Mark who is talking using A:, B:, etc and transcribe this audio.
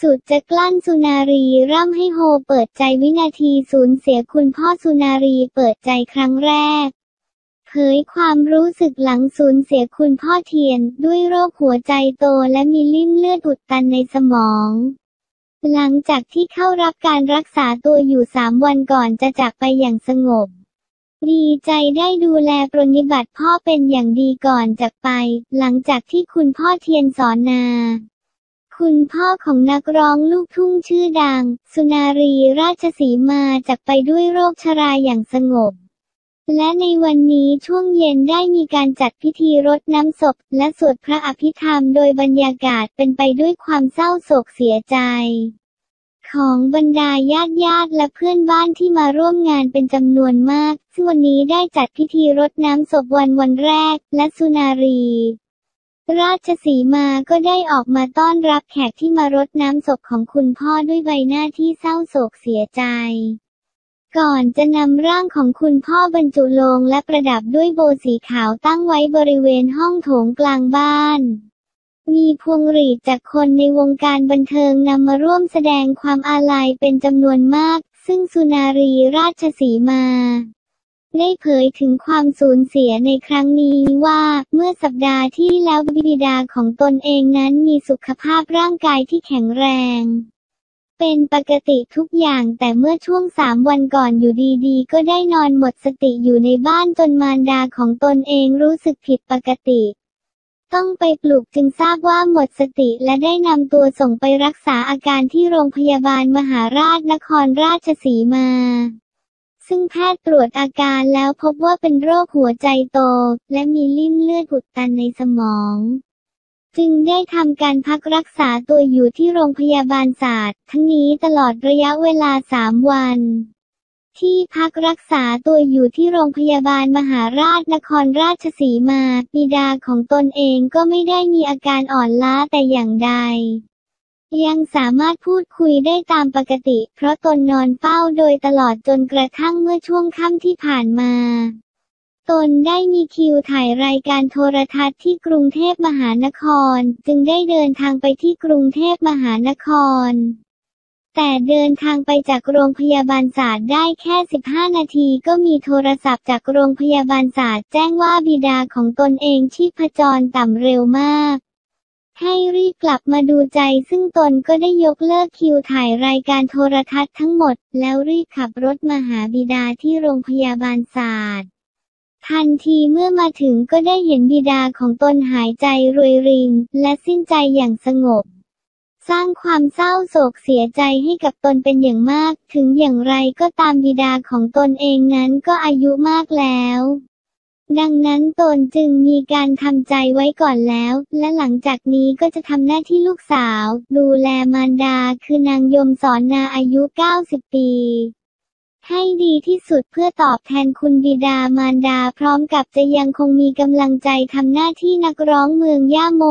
A: สุดจะกลั้นสุนารีร่ำให้โฮเปิดใจวินาทีสูญเสียคุณพ่อสุนารีเปิดใจครั้งแรก เผยความรู้สึกหลังสูญเสียคุณพ่อเทียน ด้วยโรคหัวใจโตและมีลิ่มเลือดอุดตันในสมอง หลังจากที่เข้ารับการรักษาตัวอยู่สามวันก่อนจะจากไปอย่างสงบดีใจได้ดูแลปรนนิบัติพ่อเป็นอย่างดีก่อนจากไป หลังจากที่คุณพ่อเทียนสอนนา คุณพ่อของนักร้องลูกทุ่งชื่อดัง สุนารีราชสีมาจากไปด้วยโรคชราอย่างสงบ และในวันนี้ช่วงเย็นได้มีการจัดพิธีรดน้ำศพ และสวดพระอภิธรรมโดยบรรยากาศเป็นไปด้วยความเศร้าโศกเสียใจ ของบรรดาญาติญาติและเพื่อนบ้านที่มาร่วมงานเป็นจำนวนมาก ซึ่งวันนี้ได้จัดพิธีรดน้ำศพวันวันแรก และสุนารี ราชสีมาก็ได้ออกมาต้อนรับแขกที่มารดน้ำศพของคุณพ่อด้วยใบหน้าที่เศร้าโศกเสียใจ ก่อนจะนำร่างของคุณพ่อบรรจุลงและประดับด้วยโบสีขาวตั้งไว้บริเวณห้องโถงกลางบ้าน มีพวงหรีดจากคนในวงการบันเทิงนำมาร่วมแสดงความอาลัยเป็นจำนวนมาก ซึ่งสุนารีราชสีมา ได้เผยถึงความสูญเสียในครั้งนี้ว่าเมื่อสัปดาห์ที่แล้วบิดาของตนเองนั้นมีสุขภาพร่างกายที่แข็งแรง เป็นปกติทุกอย่างแต่เมื่อช่วงสามวันก่อนอยู่ดีๆ ก็ได้นอนหมดสติอยู่ในบ้านจนมารดาของตนเองรู้สึกผิดปกติ ต้องไปปลุกจึงทราบว่าหมดสติและได้นำตัวส่งไปรักษาอาการที่โรงพยาบาลมหาราชนครราชสีมา ซึ่งแพทย์ตรวจอาการแล้วพบว่าเป็นโรคหัวใจโต และมีลิ่มเลือดอุดตันในสมอง จึงได้ทำการพักรักษาตัวอยู่ที่โรงพยาบาลศาสตร์ ทั้งนี้ตลอดระยะเวลาสามวัน ที่พักรักษาตัวอยู่ที่โรงพยาบาลมหาราชนครราชสีมา บิดาของตนเองก็ไม่ได้มีอาการอ่อนล้าแต่อย่างใด ยังสามารถพูดคุยได้ตามปกติ เพราะตนนอนเฝ้าโดยตลอดจนกระทั่งเมื่อช่วงค่ำที่ผ่านมา ตนได้มีคิวถ่ายรายการโทรทัศน์ที่กรุงเทพมหานคร จึงได้เดินทางไปที่กรุงเทพมหานคร แต่เดินทางไปจากโรงพยาบาลศาสตร์ได้แค่ 15 นาทีก็มีโทรศัพท์จากโรงพยาบาลศาสตร์แจ้งว่าบิดาของตนเองชีพจรต่ำเร็วมาก ให้รีบกลับมาดูใจ ซึ่งตนก็ได้ยกเลิกคิวถ่ายรายการโทรทัศน์ทั้งหมด แล้วรีบขับรถมาหาบิดาที่โรงพยาบาลศาสตร์ทันทีเมื่อมาถึงก็ได้เห็นบิดาของตนหายใจรวยรินและสิ้นใจอย่างสงบ สร้างความเศร้าโศกเสียใจให้กับตนเป็นอย่างมาก ถึงอย่างไรก็ตามบิดาของตนเองนั้นก็อายุมากแล้ว ดังนั้นตนจึงมีการทำใจไว้ก่อนแล้ว และหลังจากนี้ก็จะทำหน้าที่ลูกสาว ดูแลมารดาคือนางยมสอนนาอายุ 90 ปี ให้ดีที่สุดเพื่อตอบแทนคุณบิดามารดาพร้อมกับจะยังคงมีกำลังใจทำหน้าที่นักร้องเมืองย่าโม